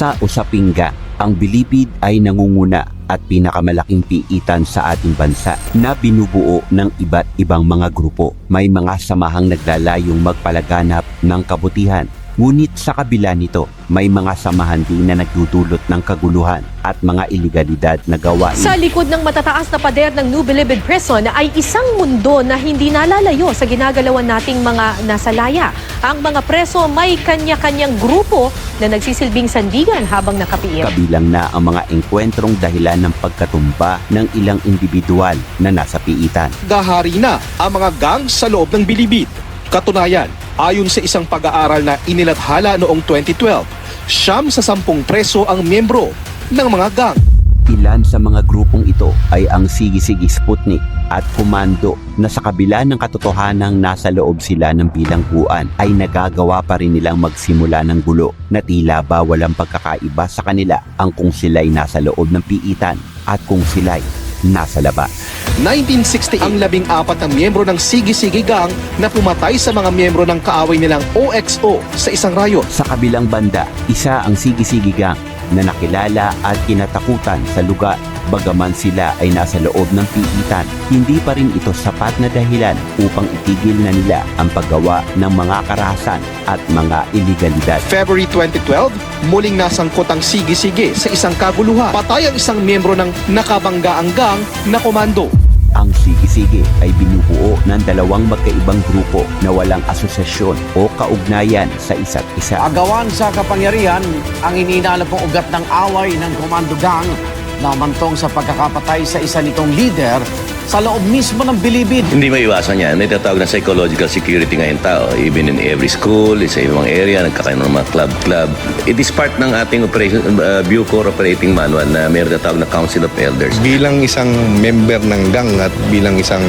Sa usaping gang, ang bilibid ay nangunguna at pinakamalaking piitan sa ating bansa na binubuo ng iba't ibang mga grupo. May mga samahang naglalayong magpalaganap ng kabutihan. Ngunit sa kabila nito, may mga samahan din na nagdudulot ng kaguluhan at mga ilegalidad na gawain. Sa likod ng matataas na pader ng New Bilibid Prison ay isang mundo na hindi nalalayo sa ginagalawan nating mga nasalaya. Ang mga preso may kanya-kanyang grupo na nagsisilbing sandigan habang nakapiit. Kabilang na ang mga engkwentrong dahilan ng pagkatumba ng ilang individual na nasa piitan. Gahari na ang mga gang sa loob ng bilibid. Katunayan, ayon sa isang pag-aaral na inilathala noong 2012, siyam sa sampung preso ang miyembro ng mga gang. Ilan sa mga grupong ito ay ang Sige-Sige Sputnik at Komando na sa kabila ng katotohanang nasa loob sila ng bilangguan ay nagagawa pa rin nilang magsimula ng gulo na tila ba walang pagkakaiba sa kanila ang kung sila'y nasa loob ng piitan at kung sila'y nasa labas. 1960 ang labing apat na miyembro ng Sige-Sige Gang na pumatay sa mga miyembro ng kaaway nilang OXO sa isang riot. Sa kabilang banda, isa ang Sige-Sige Gang na nakilala at kinatakutan sa lugar bagaman sila ay nasa loob ng piitan. Hindi pa rin ito sapat na dahilan upang itigil na nila ang paggawa ng mga karahasan at mga iligalidad. February 2012, muling nasangkot ang Sige-Sige sa isang kaguluhan. Patay ang isang miyembro ng nakabanggaang gang na komando. Ang Sige-Sige ay binubuo ng dalawang magkaibang grupo na walang asosasyon o kaugnayan sa isa't isa. Agawan sa kapangyarihan ang ininala pong ugat ng away ng Komando Gang na umantong sa pagkakapatay sa isa nitong leader sa loob mismo ng bilibid. Hindi maiwasan yan. May tatawag na psychological security ngayon tao. Even in every school, sa ibang area, nagkakaroon ng mga club-club. It is part ng ating operation, uh, Bucor Operating Manual na may tatawag na Council of Elders. Bilang isang member ng gang at bilang isang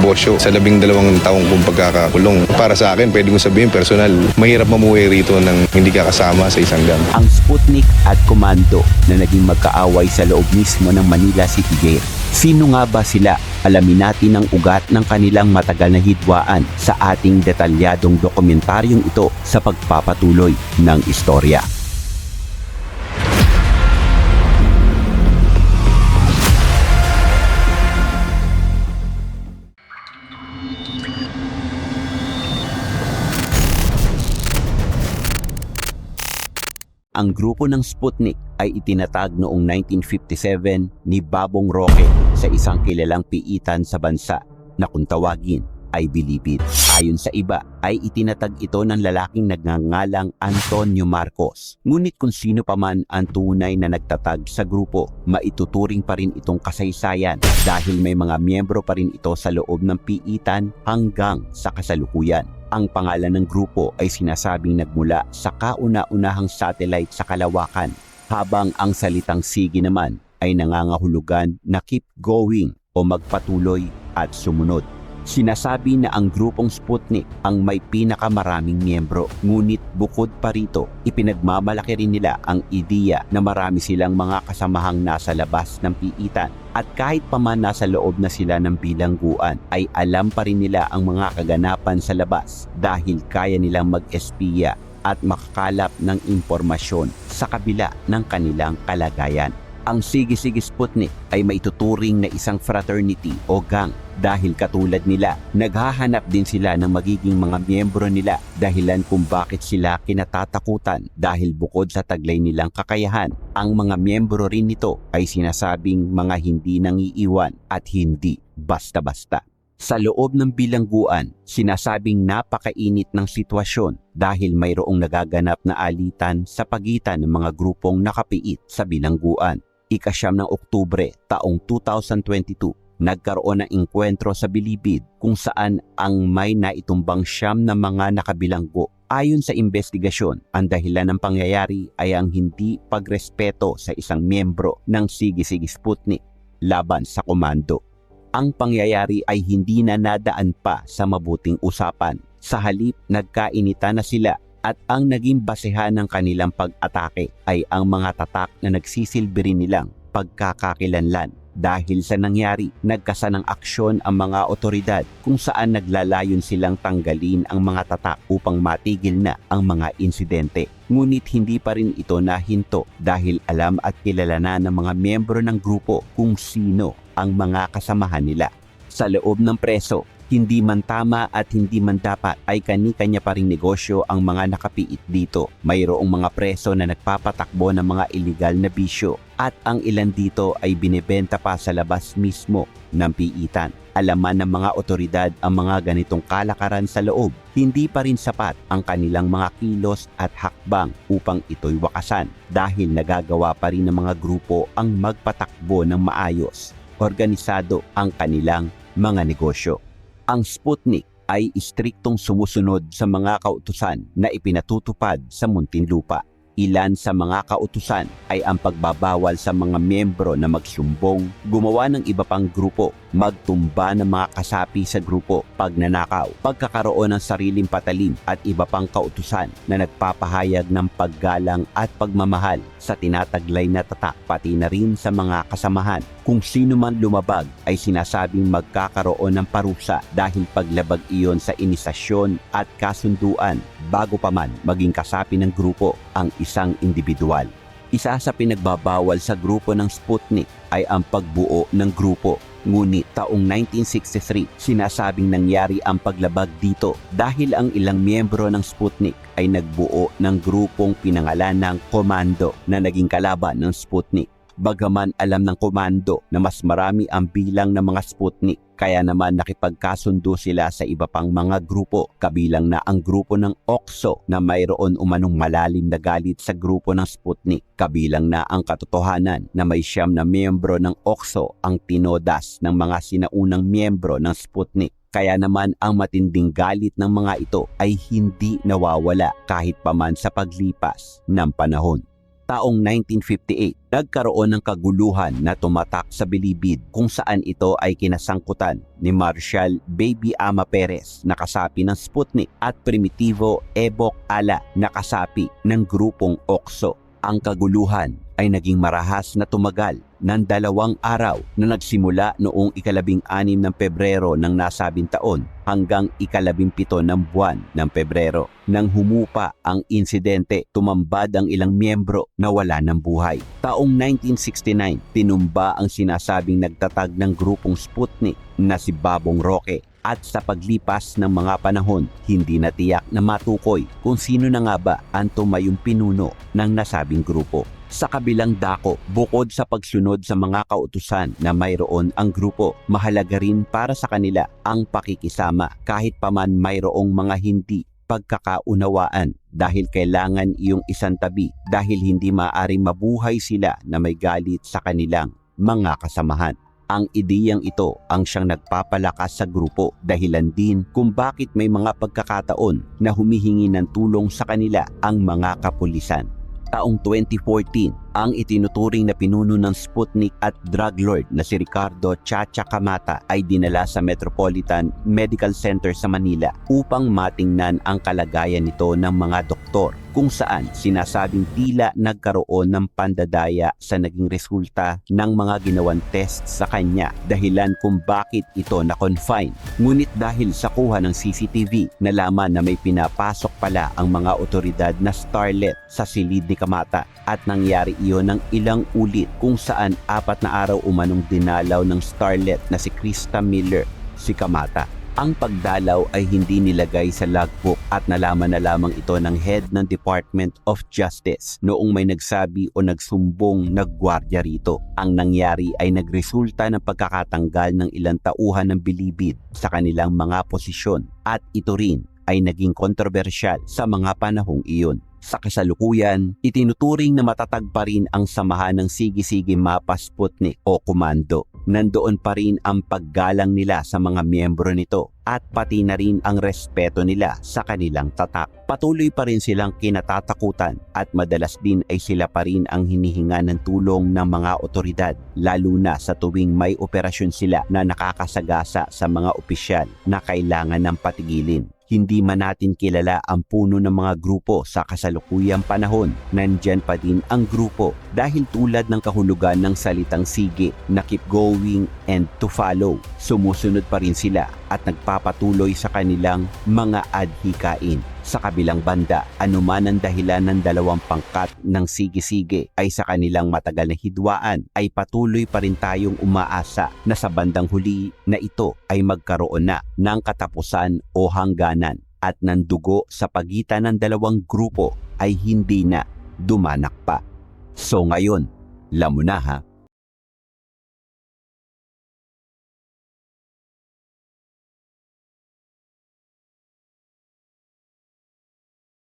bosyo sa labing dalawang taong kong pagkakakulong. Para sa akin, pwede kong sabihin personal, mahirap mamuhay rito ng hindi ka kasama sa isang gang. ang Sputnik at Komando na naging magkaaway sa loob mismo ng Manila City Jail. Sino nga ba sila? Alamin natin ang ugat ng kanilang matagal na hidwaan sa ating detalyadong dokumentaryong ito sa pagpapatuloy ng istorya. Ang grupo ng Sputnik ay itinatag noong 1957 ni Babong Roque sa isang kilalang piitan sa bansa na kung tawagin ay Bilibid. Ayon sa iba ay itinatag ito ng lalaking nagngangalang Antonio Marcos. Ngunit kung sino pa man ang tunay na nagtatag sa grupo, maituturing pa rin itong kasaysayan dahil may mga miyembro pa rin ito sa loob ng piitan hanggang sa kasalukuyan. Ang pangalan ng grupo ay sinasabing nagmula sa kauna-unahang satellite sa kalawakan, habang ang salitang sige naman ay nangangahulugan na keep going o magpatuloy at sumunod. Sinasabi na ang grupong Sputnik ang may pinakamaraming miyembro, ngunit bukod pa rito, ipinagmamalaki rin nila ang ideya na marami silang mga kasamahang nasa labas ng piitan. At kahit pa man nasa loob na sila ng bilangguan, ay alam pa rin nila ang mga kaganapan sa labas dahil kaya nilang mag-espiya at makakalap ng impormasyon sa kabila ng kanilang kalagayan. Ang Sige-Sige Sputnik ay maituturing na isang fraternity o gang dahil katulad nila, naghahanap din sila ng magiging mga miyembro nila dahilan kung bakit sila kinatatakutan dahil bukod sa taglay nilang kakayahan, ang mga miyembro rin nito ay sinasabing mga hindi nangiiwan at hindi basta-basta. Sa loob ng bilangguan, sinasabing napakainit ng sitwasyon dahil mayroong nagaganap na alitan sa pagitan ng mga grupong nakapiit sa bilangguan. Ikasyam ng Oktubre taong 2022, nagkaroon ng engkwentro sa Bilibid kung saan ang may naitumbang siyam na mga nakabilanggo. Ayon sa investigasyon, ang dahilan ng pangyayari ay ang hindi pagrespeto sa isang miyembro ng Sige-Sige Sputnik laban sa komando. Ang pangyayari ay hindi na nadaan pa sa mabuting usapan. Sa halip, nagkainita na sila at ang naging basehan ng kanilang pag-atake ay ang mga tatak na nagsisilbi rin nilang pagkakakilanlan Dahil sa nangyari, nagkasa ng aksyon ang mga otoridad kung saan naglalayon silang tanggalin ang mga tatak upang matigil na ang mga insidente. Ngunit hindi pa rin ito nahinto dahil alam at kilala na ng mga miyembro ng grupo kung sino ang mga kasamahan nila. Sa loob ng preso, hindi man tama at hindi man dapat ay kani-kanya pa ring negosyo ang mga nakapiit dito. Mayroong mga preso na nagpapatakbo ng mga iligal na bisyo at ang ilan dito ay binebenta pa sa labas mismo ng piitan. Alaman ng mga otoridad ang mga ganitong kalakaran sa loob, hindi pa rin sapat ang kanilang mga kilos at hakbang upang ito'y wakasan dahil nagagawa pa rin ng mga grupo ang magpatakbo ng maayos, organisado ang kanilang mga negosyo. Ang Sputnik ay istriktong sumusunod sa mga kautusan na ipinatutupad sa Muntinlupa. Ilan sa mga kautusan ay ang pagbabawal sa mga miyembro na magsumbong, gumawa ng iba pang grupo, magtumba ng mga kasapi sa grupo, pagnanakaw, pagkakaroon ng sariling patalim at iba pang kautusan na nagpapahayag ng paggalang at pagmamahal sa tinataglay na tatak pati na rin sa mga kasamahan. Kung sino man lumabag ay sinasabing magkakaroon ng parusa dahil paglabag iyon sa inisasyon at kasunduan bago pa man maging kasapi ng grupo ang isang individual. Isa sa pinagbabawal sa grupo ng Sputnik ay ang pagbuo ng grupo. Ngunit taong 1963, sinasabing nangyari ang paglabag dito dahil ang ilang miyembro ng Sputnik ay nagbuo ng grupong pinangalan ng Komando na naging kalaban ng Sputnik. Bagaman alam ng komando na mas marami ang bilang ng mga Sputnik, kaya naman nakipagkasundo sila sa iba pang mga grupo, kabilang na ang grupo ng OXO na mayroon umanong malalim na galit sa grupo ng Sputnik, kabilang na ang katotohanan na may siyam na miyembro ng OXO ang tinodas ng mga sinaunang miyembro ng Sputnik. Kaya naman ang matinding galit ng mga ito ay hindi nawawala kahit paman sa paglipas ng panahon taong 1958, nagkaroon ng kaguluhan na tumatak sa bilibid kung saan ito ay kinasangkutan ni Marshal Baby Ama Perez na kasapi ng Sputnik at Primitivo Ebok Ala na kasapi ng grupong OXO. Ang kaguluhan ay naging marahas na tumagal ng dalawang araw na nagsimula noong ikalabing anim ng Pebrero ng nasabing taon hanggang ikalabing pito ng buwan ng Pebrero. Nang humupa ang insidente, tumambad ang ilang miyembro na wala ng buhay. Taong 1969, tinumba ang sinasabing nagtatag ng grupong Sputnik na si Babong Roque at sa paglipas ng mga panahon, hindi natiyak na matukoy kung sino na nga ba ang tumayong pinuno ng nasabing grupo. Sa kabilang dako, bukod sa pagsunod sa mga kautusan na mayroon ang grupo, mahalaga rin para sa kanila ang pakikisama kahit paman mayroong mga hindi pagkakaunawaan dahil kailangan iyong isang tabi dahil hindi maaring mabuhay sila na may galit sa kanilang mga kasamahan. Ang ideyang ito ang siyang nagpapalakas sa grupo dahilan din kung bakit may mga pagkakataon na humihingi ng tulong sa kanila ang mga kapulisan. Taong 2014, ang itinuturing na pinuno ng Sputnik at drug lord na si Ricardo Chacha Kamata ay dinala sa Metropolitan Medical Center sa Manila upang matingnan ang kalagayan nito ng mga doktor kung saan sinasabing tila nagkaroon ng pandadaya sa naging resulta ng mga ginawan test sa kanya dahilan kung bakit ito na-confine. Ngunit dahil sa kuha ng CCTV, nalaman na may pinapasok pala ang mga otoridad na starlet sa silid ni Kamata at nangyari iyon ng ilang ulit kung saan apat na araw umanong dinalaw ng starlet na si Krista Miller si Kamata. Ang pagdalaw ay hindi nilagay sa logbook at nalaman na lamang ito ng head ng Department of Justice noong may nagsabi o nagsumbong nagwardya rito. Ang nangyari ay nagresulta ng pagkakatanggal ng ilang tauhan ng bilibid sa kanilang mga posisyon at ito rin ay naging kontrobersyal sa mga panahong iyon. Sa kasalukuyan, itinuturing na matatag pa rin ang samahan ng Sige-Sige Mapa Sputnik o Komando. Nandoon pa rin ang paggalang nila sa mga miyembro nito at pati na rin ang respeto nila sa kanilang tatak. Patuloy pa rin silang kinatatakutan at madalas din ay sila pa rin ang hinihinga ng tulong ng mga otoridad lalo na sa tuwing may operasyon sila na nakakasagasa sa mga opisyal na kailangan ng patigilin hindi man natin kilala ang puno ng mga grupo sa kasalukuyang panahon, nandyan pa din ang grupo dahil tulad ng kahulugan ng salitang sige na keep going and to follow, sumusunod pa rin sila at nagpapatuloy sa kanilang mga adhikain. Sa kabilang banda, anuman ang dahilan ng dalawang pangkat ng sige-sige ay sa kanilang matagal na hidwaan ay patuloy pa rin tayong umaasa na sa bandang huli na ito ay magkaroon na ng katapusan o hangganan at ng dugo sa pagitan ng dalawang grupo ay hindi na dumanak pa. So ngayon, lamo